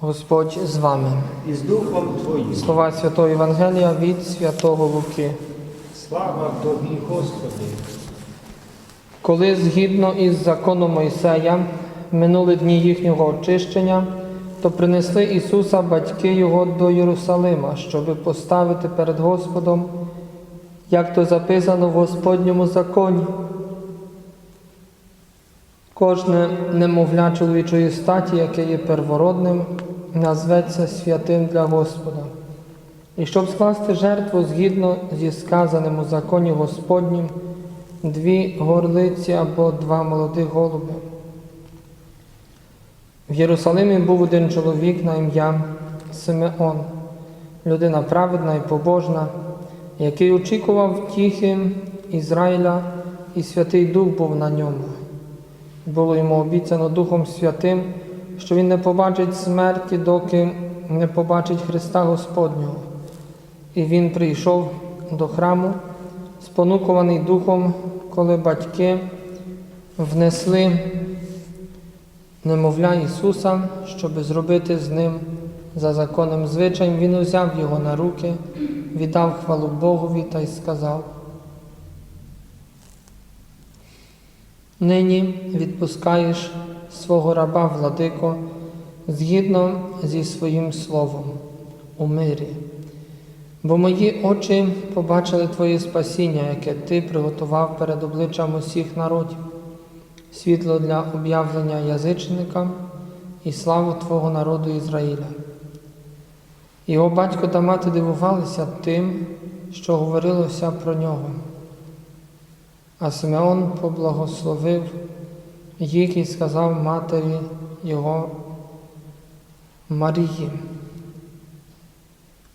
Господь з вами. і з Духом Твоїм. Слова Святого Євангелія від Святого Луки. Слава Тобі, Господи! Коли згідно із законом Мойсея минули дні їхнього очищення, то принесли Ісуса батьки Його до Єрусалима, щоби поставити перед Господом, як то записано в Господньому законі. Кожне немовля чоловічої статі, яке є первородним, назветься святим для Господа. І щоб скласти жертву згідно зі сказаним у законі Господнім, дві горлиці або два молодих голуби. В Єрусалимі був один чоловік на ім'я Симеон, людина праведна і побожна, який очікував втіхи Ізраїля, і Святий Дух був на ньому. Було йому обіцяно Духом Святим, що він не побачить смерті, доки не побачить Христа Господнього. І він прийшов до храму, спонукуваний Духом, коли батьки внесли немовля Ісуса, щоб зробити з ним за законним звичаєм, Він узяв його на руки, віддав хвалу Богові та й сказав. Нині відпускаєш свого раба владико згідно зі своїм словом у мирі. Бо мої очі побачили Твоє спасіння, яке Ти приготував перед обличчям усіх народів, світло для об'явлення язичникам і славу Твого народу Ізраїля. Його батько та мати дивувалися тим, що говорилося про нього. А Симеон поблагословив їх і сказав матері його Марії.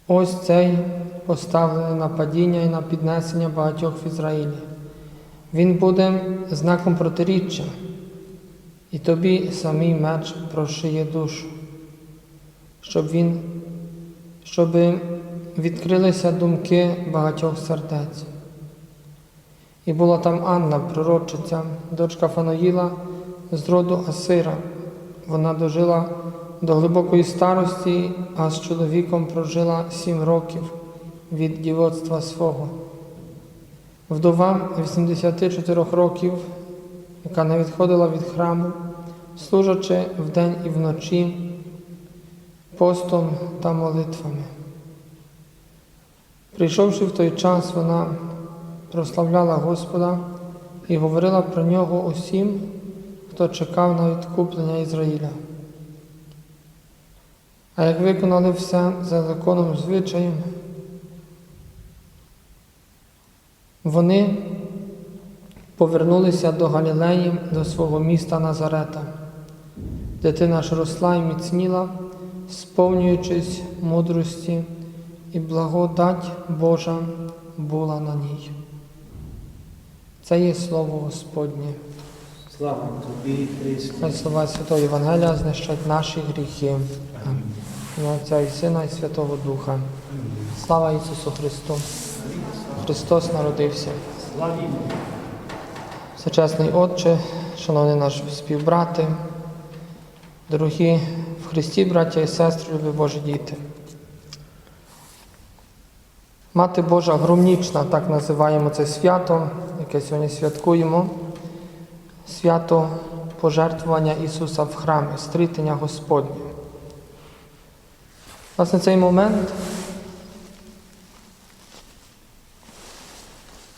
Ось цей поставлений на падіння і на піднесення багатьох в Ізраїлі. Він буде знаком протиріччя, і тобі самий меч прошиє душу, щоб він, щоб відкрилися думки багатьох сердець. І була там Анна, пророчиця, дочка Фаноїла з роду Асира. Вона дожила до глибокої старості, а з чоловіком прожила сім років від дівоцтва свого. Вдова 84 років, яка не відходила від храму, служачи вдень і вночі постом та молитвами. Прийшовши в той час, вона прославляла Господа і говорила про нього усім, хто чекав на відкуплення Ізраїля. А як виконали все за законом звичаєм, вони повернулися до Галілеї, до свого міста Назарета. Дитина ж росла і міцніла, сповнюючись мудрості, і благодать Божа була на ній. Це є слово Господнє. Слава Тобі, Христе! Хай слова Святого Євангелія знищать наші гріхи. Ім'я Отця і Сина і Святого Духа. Слава Ісусу Христу! Христос народився. Славімо! Всечесний Отче, шановні наші співбрати, дорогі в Христі, браття і сестри, любі Божі діти. Мати Божа громнічна, так називаємо це свято, яке сьогодні святкуємо, свято пожертвування Ісуса в храмі, стрітення Господнє. Власне, цей момент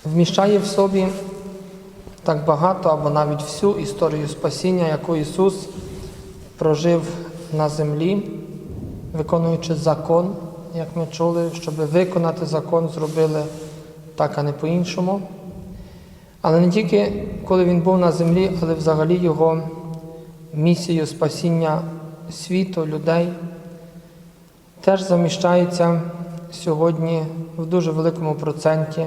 вміщає в собі так багато або навіть всю історію спасіння, яку Ісус прожив на землі, виконуючи закон, як ми чули, щоб виконати закон, зробили так, а не по-іншому. Але не тільки коли Він був на землі, але взагалі Його місією спасіння світу, людей теж заміщається сьогодні в дуже великому проценті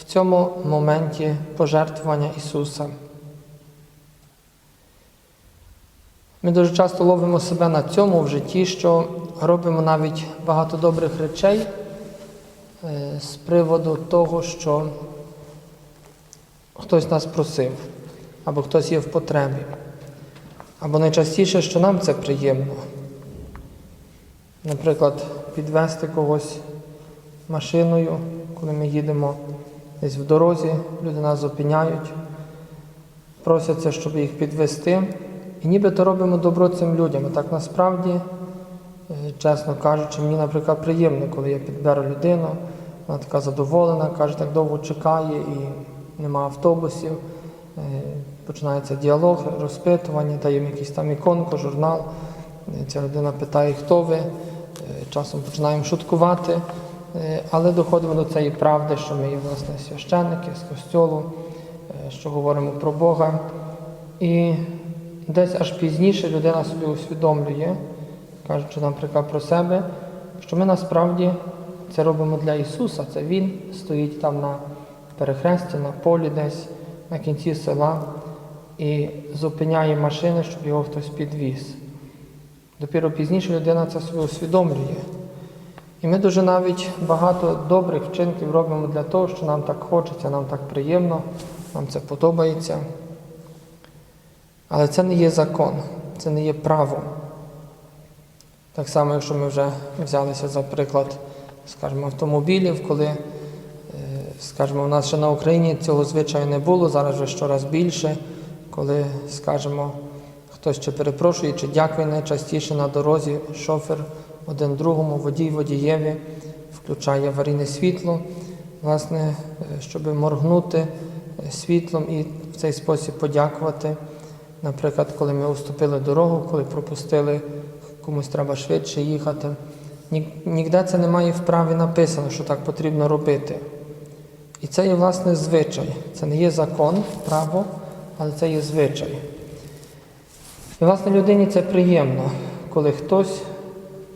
в цьому моменті пожертвування Ісуса. Ми дуже часто ловимо себе на цьому в житті, що робимо навіть багато добрих речей е, з приводу того, що хтось нас просив, або хтось є в потребі, або найчастіше, що нам це приємно. наприклад, підвести когось машиною, коли ми їдемо десь в дорозі, люди нас зупиняють, просяться, щоб їх підвести. І нібито робимо добро цим людям. А так насправді, е, чесно кажучи, мені, наприклад, приємно, коли я підберу людину, вона така задоволена, каже, так довго чекає і нема автобусів. Е, Починається діалог, розпитування, даємо якийсь там іконку, журнал. Е, Ця людина питає, хто ви. Е, Часом починаємо шуткувати, але доходимо до цієї правди, що ми є власне священники з костьолу, що говоримо про Бога. І десь аж пізніше людина собі усвідомлює, кажучи, наприклад, про себе, що ми насправді це робимо для Ісуса. Це Він стоїть там на перехресті, на полі десь, на кінці села і зупиняє машини, щоб його хтось підвіз. Допіру пізніше людина це собі усвідомлює. І ми дуже навіть багато добрих вчинків робимо для того, що нам так хочеться, нам так приємно, нам це подобається. Але це не є закон, це не є право. Так само, якщо ми вже взялися за приклад, скажімо, автомобілів, коли, скажімо, у нас ще на Україні цього звичаю не було, зараз вже щораз більше, коли, скажімо, хтось чи перепрошує, чи дякує найчастіше на дорозі шофер один другому, водій водієві, включає аварійне світло, власне, щоб моргнути світлом і в цей спосіб подякувати. Наприклад, коли ми уступили дорогу, коли пропустили, комусь треба швидше їхати. Ні- Ніде це немає в праві написано, що так потрібно робити. І це є власне звичай. Це не є закон, право, але це є звичай. І власне людині це приємно, коли хтось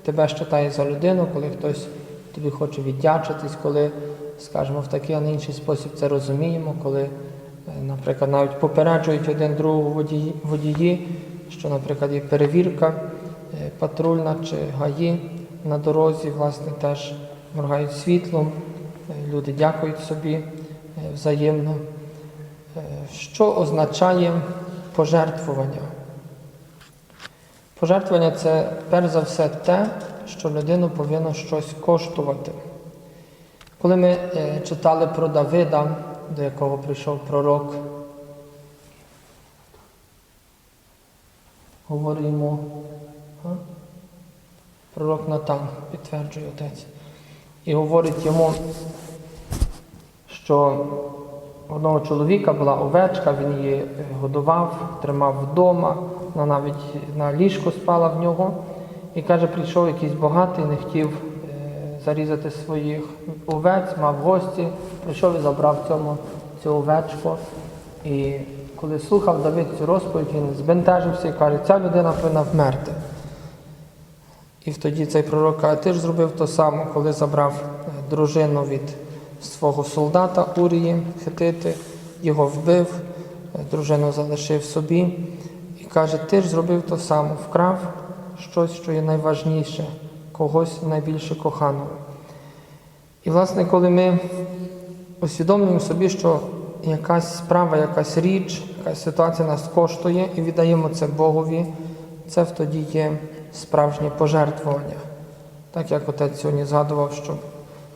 тебе вважає за людину, коли хтось тобі хоче віддячитись, коли, скажімо, в такий, а не інший спосіб це розуміємо, коли, е, наприклад, навіть попереджують один другого водії, водії що, наприклад, є перевірка е, патрульна чи гаї на дорозі, власне, теж моргають світлом, люди дякують собі е, взаємно. Е, Що означає пожертвування? Пожертвування це перш за все те, що людину повинно щось коштувати. Коли ми е, читали про Давида, до якого прийшов пророк, а? пророк Натан, підтверджує отець, і говорить йому, що одного чоловіка була овечка, він її годував, тримав вдома, вона навіть на ліжку спала в нього. І каже, прийшов якийсь багатий, не хотів е, зарізати своїх овець, мав гості, прийшов і забрав цьому цю овечку. І коли слухав Давид цю розповідь, він збентежився і каже, ця людина повинна вмерти. І тоді цей пророк каже, ти ж зробив то саме, коли забрав е, дружину від свого солдата Урії хитити, його вбив, е, дружину залишив собі. І каже, ти ж зробив то саме, вкрав щось, що є найважніше, когось найбільше коханого. І, власне, коли ми усвідомлюємо собі, що якась справа, якась річ, якась ситуація нас коштує і віддаємо це Богові, це тоді є справжнє пожертвування. Так як отець сьогодні згадував, що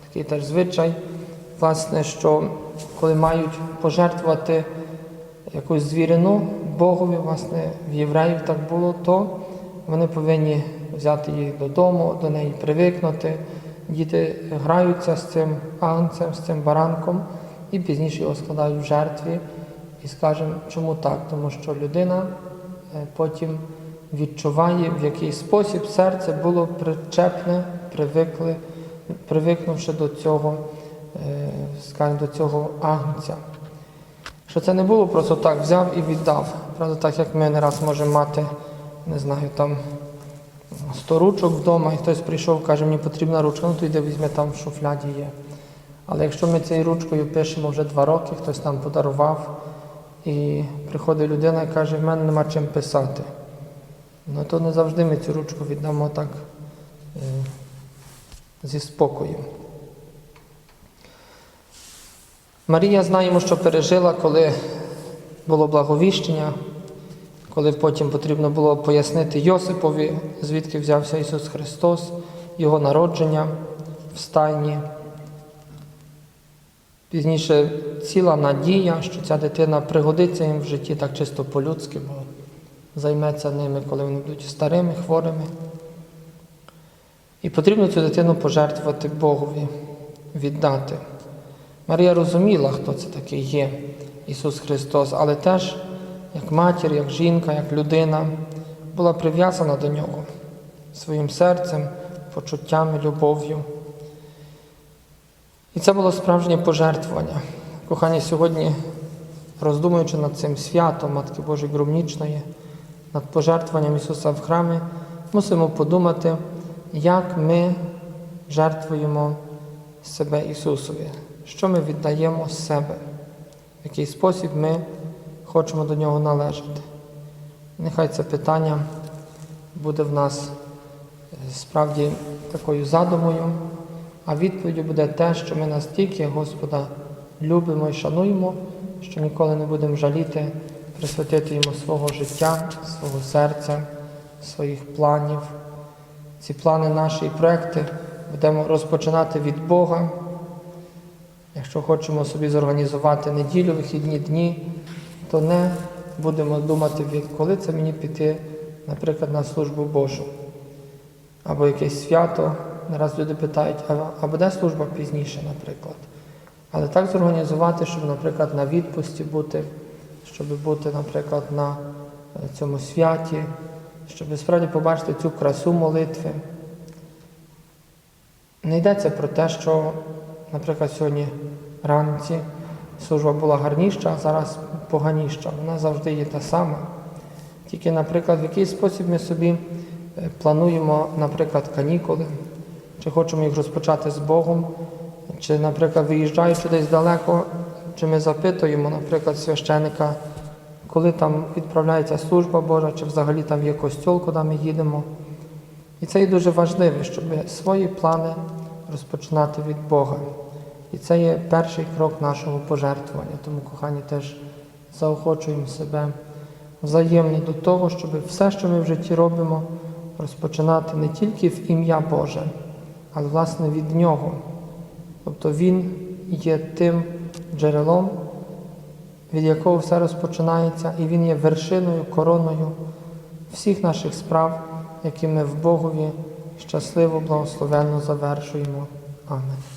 такий теж звичай, власне, що коли мають пожертвувати якусь звірину Богові, власне, в євреїв так було, то вони повинні взяти їх додому, до неї привикнути. Діти граються з цим агнцем, з цим баранком і пізніше його складають в жертві. І скажемо, чому так? Тому що людина е, потім відчуває, в який спосіб серце було причепне, привикли, привикнувши до цього, е, скажімо, до цього агнця. Що це не було просто так взяв і віддав. Правда, так як ми не раз можемо мати, не знаю, там 100 ручок вдома, і хтось прийшов, каже, мені потрібна ручка, ну то йди візьми там в шуфляді є. Але якщо ми цією ручкою пишемо вже два роки, хтось нам подарував, і приходить людина і каже, в мене нема чим писати. Ну то не завжди ми цю ручку віддамо так е, зі спокоєм. Марія знаємо, що пережила, коли було благовіщення, коли потім потрібно було пояснити Йосипові, звідки взявся Ісус Христос, його народження в стайні. Пізніше ціла надія, що ця дитина пригодиться їм в житті так чисто по-людськи, бо займеться ними, коли вони будуть старими, хворими. І потрібно цю дитину пожертвувати Богові, віддати. Марія розуміла, хто це такий є, Ісус Христос, але теж як матір, як жінка, як людина була прив'язана до Нього своїм серцем, почуттями, любов'ю. І це було справжнє пожертвування. Кохані, сьогодні, роздумуючи над цим святом Матки Божої Громнічної, над пожертвуванням Ісуса в храмі, мусимо подумати, як ми жертвуємо себе Ісусові, що ми віддаємо з себе, в який спосіб ми хочемо до Нього належати. Нехай це питання буде в нас е, справді такою задумою, а відповіддю буде те, що ми настільки Господа любимо і шануємо, що ніколи не будемо жаліти присвятити йому свого життя, свого серця, своїх планів. Ці плани наші і проекти будемо розпочинати від Бога. Якщо хочемо собі зорганізувати неділю, вихідні дні, то не будемо думати, коли це мені піти, наприклад, на службу Божу. Або якесь свято. Не раз люди питають, а буде служба пізніше, наприклад. Але так зорганізувати, щоб, наприклад, на відпусті бути, щоб бути, наприклад, на е, цьому святі, щоб справді побачити цю красу молитви. Не йдеться про те, що, наприклад, сьогодні вранці служба була гарніша, а зараз поганіша. Вона завжди є та сама. Тільки, наприклад, в який спосіб ми собі е, плануємо, наприклад, канікули, чи хочемо їх розпочати з Богом, чи, наприклад, виїжджаючи десь далеко, чи ми запитуємо, наприклад, священика, коли там відправляється служба Божа, чи взагалі там є костьол, куди ми їдемо. І це є дуже важливо, щоб свої плани розпочинати від Бога. І це є перший крок нашого пожертвування. Тому, кохані, теж заохочуємо себе взаємно до того, щоб все, що ми в житті робимо, розпочинати не тільки в ім'я Боже, але власне від Нього. Тобто Він є тим джерелом, від якого все розпочинається, і Він є вершиною, короною всіх наших справ, які ми в Богові щасливо, благословенно завершуємо. Амен.